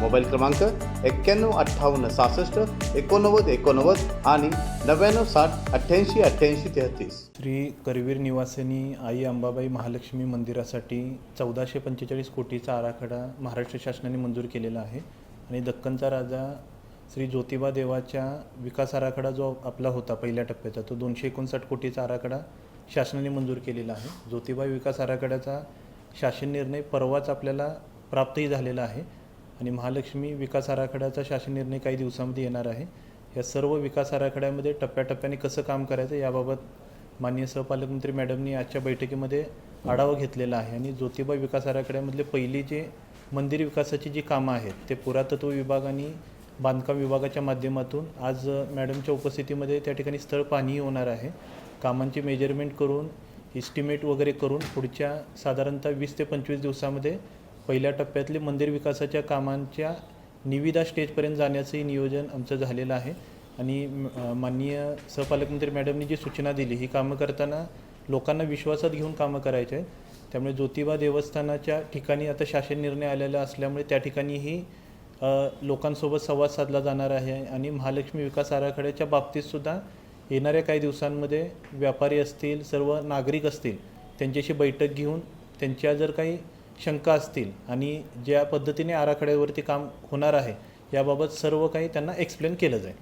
Mobile क्रमांक एक्क्याण्णव अठ्ठावन्न सहासष्ट एकोणनव्वद एकोणनव्वद आणि नव्याण्णव साठ अठ्ठ्याऐंशी अठ्ठ्याऐंशी तेहतीस. श्री करवीर निवासिनी आई अंबाबाई महालक्ष्मी मंदिरासाठी चौदाशे पंचेचाळीस कोटीचा आराखडा महाराष्ट्र शासनाने मंजूर केलेला आहे. आणि दक्कनचा राजा श्री ज्योतिबा देवाच्या विकास आराखडा जो आपला होता पहिल्या टप्प्याचा तो दोनशे एकोणसाठ कोटीचा आराखडा शासनाने मंजूर केलेला आहे. ज्योतिबा विकास आराखड्याचा शासन निर्णय परवाच आपल्याला प्राप्तही झालेला आहे. आणि महालक्ष्मी विकास आराखड्याचा शासन निर्णय काही दिवसामध्ये येणार आहे. या सर्व विकास आराखड्यामध्ये टप्प्याटप्प्याने कसं काम करायचं याबाबत माननीय सहपालकमंत्री मॅडमनी आजच्या बैठकीमध्ये आढावा घेतलेला आहे. आणि ज्योतिबा विकास आराखड्यामधले पहिली जे मंदिर विकासाची जी कामं आहेत ते पुरातत्व विभाग आणि बांधकाम विभागाच्या माध्यमातून आज मॅडमच्या उपस्थितीमध्ये त्या ठिकाणी स्थळ पाहणी होणार आहे. कामांची मेजरमेंट करून इस्टिमेट वगैरे करून पुढच्या साधारणतः वीस ते पंचवीस दिवसामध्ये पहिल्या टप्प्यातले मंदिर विकासाच्या कामांच्या निविदा स्टेजपर्यंत जाण्याचंही नियोजन आमचं झालेलं आहे. आणि माननीय सहपालकमंत्री मॅडमनी जी सूचना दिली ही कामं करताना लोकांना विश्वासात घेऊन कामं करायचे आहेत. त्यामुळे ज्योतिबा देवस्थानाच्या ठिकाणी आता शासन निर्णय आलेला असल्यामुळे त्या ठिकाणीही लोकांसोबत संवाद साधला जाणार आहे. आणि महालक्ष्मी विकास आराखड्याच्या बाबतीतसुद्धा येणाऱ्या काही दिवसांमध्ये व्यापारी असतील सर्व नागरिक असतील त्यांच्याशी बैठक घेऊन त्यांच्या जर काही शंका असतील आणि ज्या पद्धतीने आराखड्यावरती काम होणार आहे याबाबत सर्व काही त्यांना एक्सप्लेन केलं जाईल.